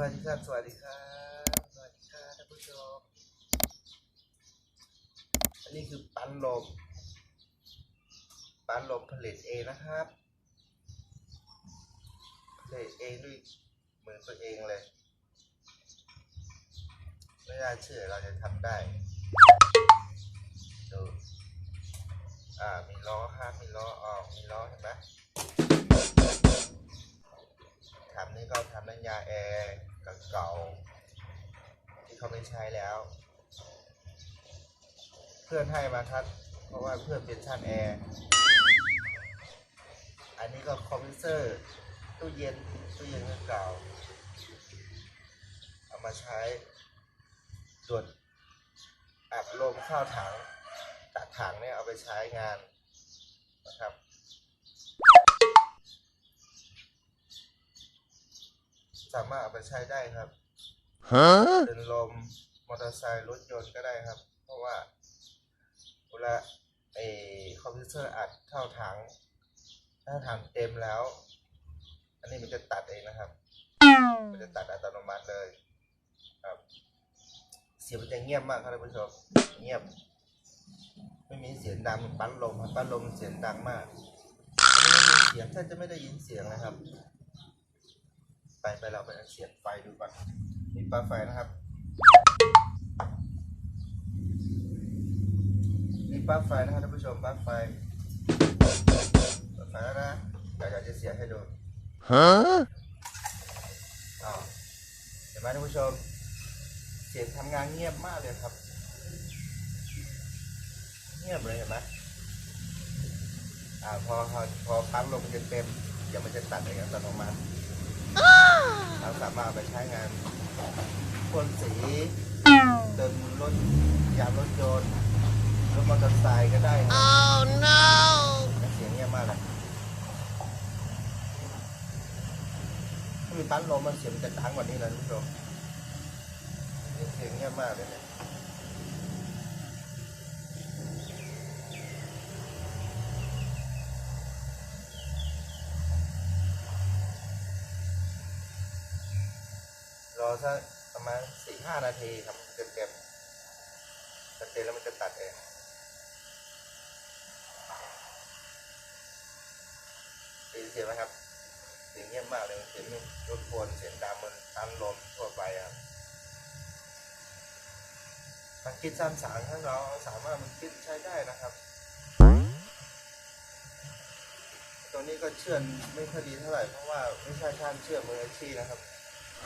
วัสดีครับ สวัสดีครับ สวัสดีครับท่านผู้ชม อันนี้คือปั้นลม ปั้นลมผลิตเองนะครับ ผลิตเองด้วยมือตัวเองเลย ไม่น่าเชื่อเราจะทำได้ ดู อ่า มีล้อครับมีล้อออก มีล้อเห็นไหม ทำนี่ก็ทำน้ำยาแอร์เก่าๆที่เขาไม่ใช้แล้ว เพื่อนให้มาครับ เพราะว่าเพื่อนเป็นช่างแอร์อันนี้ก็คอมพิวเตอร์ตู้เย็นตู้เย็นเก่าเอามาใช้ตรวจอัดลมเข้าถังตัดถังเนี่ยเอาไปใช้งานนะครับ สามารถเอาไปใช้ได้ครับ Huh? เป็นลมมอเตอร์ไซค์รถยนต์ก็ได้ครับ เพราะว่าเวลาไอ้คอมพิวเตอร์อัดเข้าถังถ้าถังเต็มแล้ว อันนี้มันจะตัดเองนะครับ มันจะตัดอัตโนมัติเลยครับ เสียงมันจะเงียบมากครับท่านผู้ชมเงียบ ไม่มีเสียงดังเหมือนปั้นลมครับปั้นลมเสียงดังมากไม่มีเสียงแทบจะไม่ได้ยินเสียงนะครับ ไปไปเราไปเสียบไฟดูก่อนมีปลั๊กไฟนะครับมีปลั๊กไฟนะครับท่านผู้ชมปลั๊กไฟเปิดไฟแล้วนะเดี๋ยวเดี๋ยวจะเสียบให้ดู Huh? อ้าวเห็นไหมท่านผู้ชม เสียงทำงานเงียบมากเลยครับ เงียบเลยเห็นไหมอ่าพอพอพอปั๊มลมมันจะเต็มเดี๋ยวมันจะตัดเองอัตโนมัติ เราสามารถเอาไปใช้งานพ่นสีเติมรถยางรถยนต์รถมอเตอร์ไซค์ก็ได้ครับ Oh no! เสียงเงียบมากเลยถ้ามีปั๊มลมมันเสียงมันจะดังกว่านี้นะท่านผู้ชมนี่เสียงเงียบมากเลยเนี่ย อสักประมาณสี่ห้านาทีครับเต็มเต็มๆเต็มแล้วมันจะตัดเองได้ยินเสียงไหมครับเสียงเงียบมากเลยเสียงรถวนเสียงดังมันตันลมทั่วไปครับทางคิดสร้างสรรค์ถ้าเราสามารถมันคิดใช้ได้นะครับ ตัวนี้ก็เชื่อนไม่ค่อยดีเท่าไหร่เพราะว่าไม่ใช่ช่างเชื่อมมืออาชีพนะครับ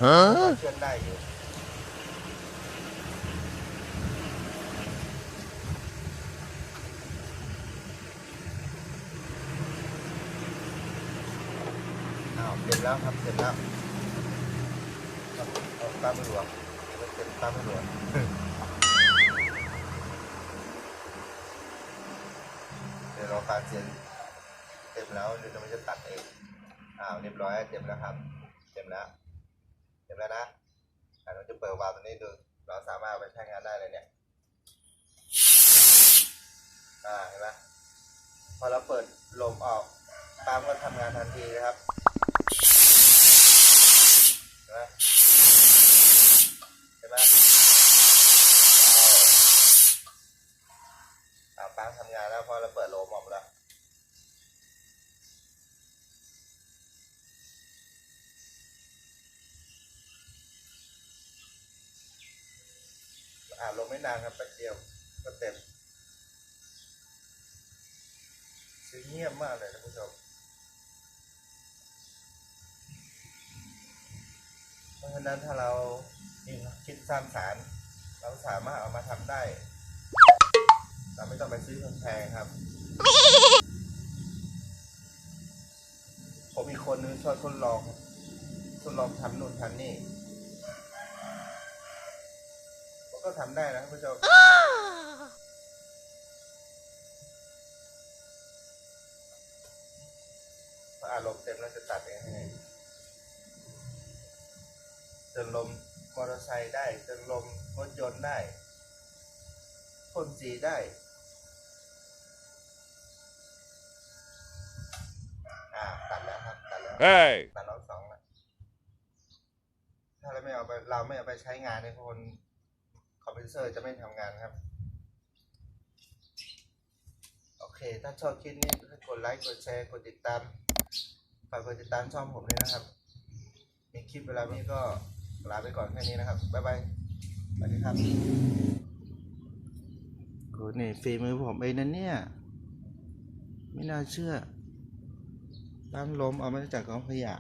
Huh? เชื่อมได้อยู่อ้าวเต็มแล้วครับเต็มแล้วเอาตามไม่หลวงมันเต็มตามไม่หลวงเดี๋ยวเรอการเซ็นเต็มแล้วเดี๋ยวมันจะตัดเองอ้าวเรียบร้อยเต็มแล้วครับ เต็มแล้ว เต็มแล้วนะเราจะเปิดวาล์วตัวนี้ดู เราสามารถไปใช้งานได้เลยเนี่ย อ่า เห็นไหมพอเราเปิดลมออกปั๊มก็ทำงานทันทีนะครับเห็นไหมเห็นไหมว้าวอ่าปั๊มทำงานแล้วพอเราเปิดลมออก อ่าลงไม่นานครับแป๊บเดียวก็เต็มเสียงเงียบมากเลยท่านผู้ชมเพราะฉะนั้นถ้าเราคิดสร้างสารเราสามารถเอามาทำได้ เราไม่ต้องไปซื้อแพงครับ ผมมีคนนึงชอบทดลองทดลองทำนู่นทำนี่ ผม ก็ทำได้นะท่านผู้ชมพออารมณ์เต็มแล้วจะตัดเองให้เติมลมมอเตอร์ไซค์ได้เติมลมรถยนต์ได้พ่นสีได้อ่าตัดแล้วครับตัดแล้ว Hey! ตัดรอบสองแล้วถ้าาเราไม่เอาไปเราไม่เอาไปใช้งานในยคนค อมพิวเตอร์จะไม่ทำงานครับ โอเค ถ้าชอบคลิปนี้กดไลค์กดแชร์กดติดตามฝากกดติดตามช่องผมด้วยนะครับมีคลิปเวลานี้ก็ลาไปก่อนแค่นี้นะครับ บ๊ายบายสวัสดีครับโหนี่ฝีมือผมเองนะเนี่ย ไม่น่าเชื่อตั้มล้มเอามาจากกองขยะ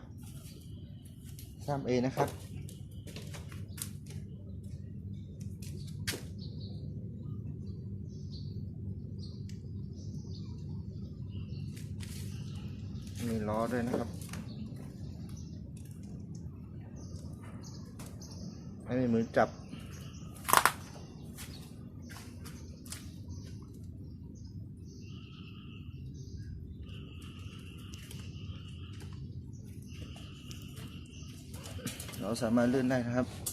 ทำเองนะครับ มีล้อด้วยนะครับ ไม่มีมือจับ เราสามารถเลื่อนได้นะครับ